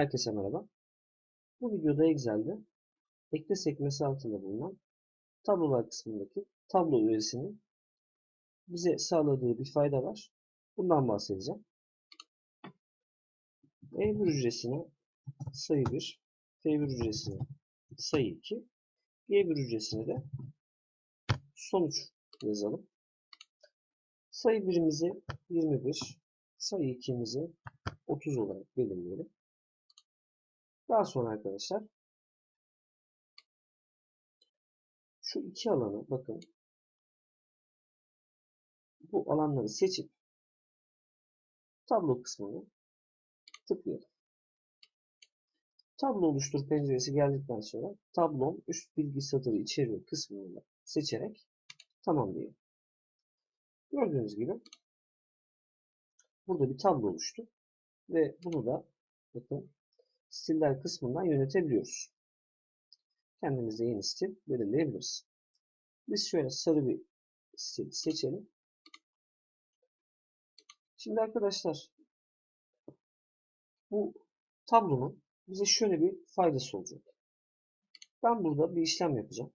Herkese merhaba. Bu videoda Excel'de ekle sekmesi altında bulunan tablolar kısmındaki tablo üyesinin bize sağladığı bir fayda var. Bundan bahsedeceğim. E1 hücresine sayı 1, F1 hücresine sayı 2, G1 hücresine de sonuç yazalım. Sayı birimizi 21, sayı 2'mizi 30 olarak belirleyelim. Daha sonra arkadaşlar şu iki alanı bakın bu alanları seçip tablo kısmını tıklayalım. Tablo oluştur penceresi geldikten sonra tablom üst bilgi satırı içeriyor kısmını seçerek tamamlayalım. Gördüğünüz gibi burada bir tablo oluştu ve bunu da bakın stiller kısmından yönetebiliyoruz. Kendimize yeni stil belirleyebiliriz. Biz şöyle sarı bir stil seçelim. Şimdi arkadaşlar bu tablonun bize şöyle bir faydası olacak. Ben burada bir işlem yapacağım.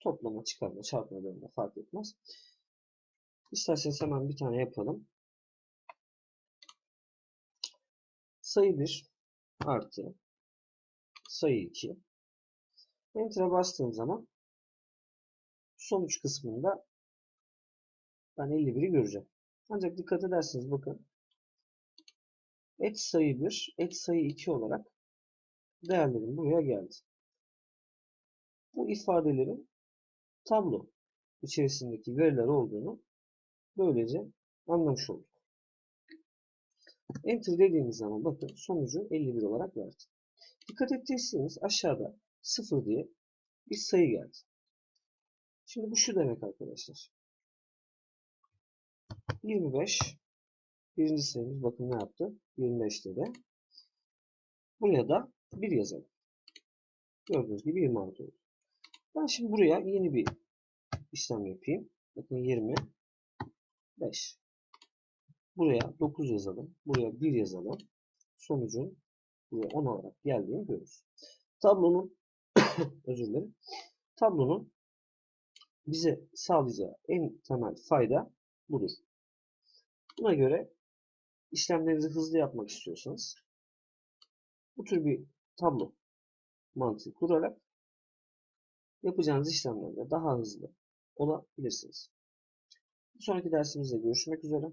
Toplama, çıkarma, çarpma bölme fark etmez. İsterseniz hemen bir tane yapalım. Sayı 1 artı sayı 2. Enter'a bastığım zaman sonuç kısmında ben 51'i göreceğim. Ancak dikkat ederseniz bakın et sayı 1, et sayı 2 olarak değerlerim buraya geldi. Bu ifadelerin tablo içerisindeki veriler olduğunu böylece anlamış olduk. Enter dediğimiz zaman bakın sonucu 51 olarak verdi. Dikkat ettiyseniz aşağıda 0 diye bir sayı geldi. Şimdi bu şu demek arkadaşlar. 25 birinci sayımız bakın ne yaptı? 25'te de. Buraya da 1 yazalım. Gördüğünüz gibi 26 oldu. Ben şimdi buraya yeni bir işlem yapayım. Bakın 25. Buraya 9 yazalım. Buraya 1 yazalım. Sonucun buraya 10 olarak geldiğini görürüz. Tablonun özür dilerim. Tablonun bize sağlayacağı en temel fayda budur. Buna göre işlemlerinizi hızlı yapmak istiyorsanız bu tür bir tablo mantığı kurarak yapacağınız işlemlerde daha hızlı olabilirsiniz. Bir sonraki dersimizde görüşmek üzere.